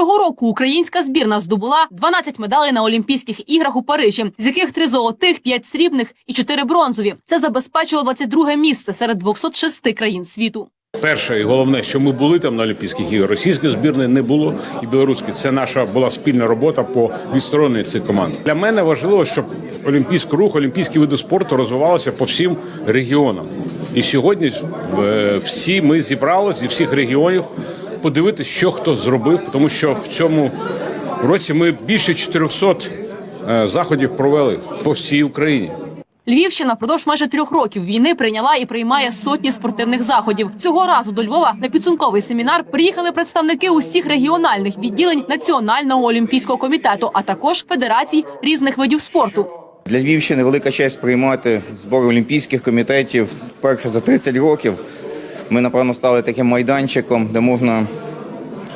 Цього року українська збірна здобула 12 медалей на Олімпійських іграх у Парижі, з яких три золотих, п'ять срібних і чотири бронзові. Це забезпечило 22 місце серед 206 країн світу. Перше і головне, що ми були там на Олімпійських іграх, російської збірної не було і білоруської. Це наша була спільна робота по відстороненню цих команд. Для мене важливо, щоб олімпійський рух, олімпійські види спорту розвивалися по всім регіонам. І сьогодні е, всі ми зібралися зі всіх регіонів подивитися, що хто зробив, тому що в цьому році ми більше 400 е, заходів провели по всій Україні. Львівщина впродовж майже трьох років війни прийняла і приймає сотні спортивних заходів. Цього разу до Львова на підсумковий семінар приїхали представники усіх регіональних відділень Національного олімпійського комітету, а також федерацій різних видів спорту. Для Львівщини велика честь приймати збори олімпійських комітетів вперше за 30 років. Ми, напевно, стали таким майданчиком, де можна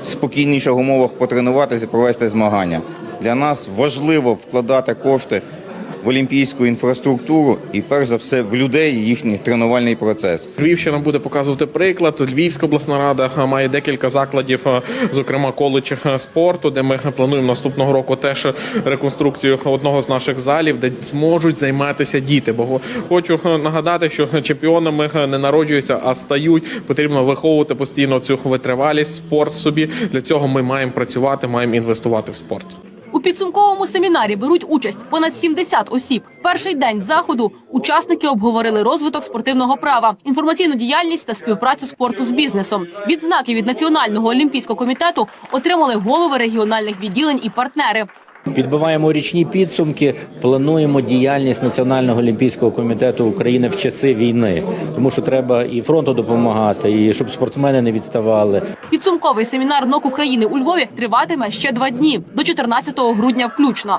в спокійніших умовах потренуватися і провести змагання. Для нас важливо вкладати кошти в олімпійську інфраструктуру і, перш за все, в людей їхній тренувальний процес. Львівщина буде показувати приклад. Львівська обласна рада е, має декілька закладів, е, зокрема коледж е, спорту, де ми плануємо наступного року теж реконструкцію одного з наших залів, де зможуть займатися діти. Бо хочу нагадати, що чемпіонами не народжуються, а стають. Потрібно виховувати постійно цю витривалість, спорт собі. Для цього ми маємо працювати, маємо інвестувати в спорт. У підсумковому семінарі беруть участь понад 70 осіб. В перший день заходу учасники обговорили розвиток спортивного права, інформаційну діяльність та співпрацю спорту з бізнесом. Відзнаки від Національного олімпійського комітету отримали голови регіональних відділень і партнери. Підбиваємо річні підсумки, плануємо діяльність Національного олімпійського комітету України в часи війни, тому що треба і фронту допомагати, і щоб спортсмени не відставали. Підсумковий семінар НОК України у Львові триватиме ще два дні до 14 грудня включно.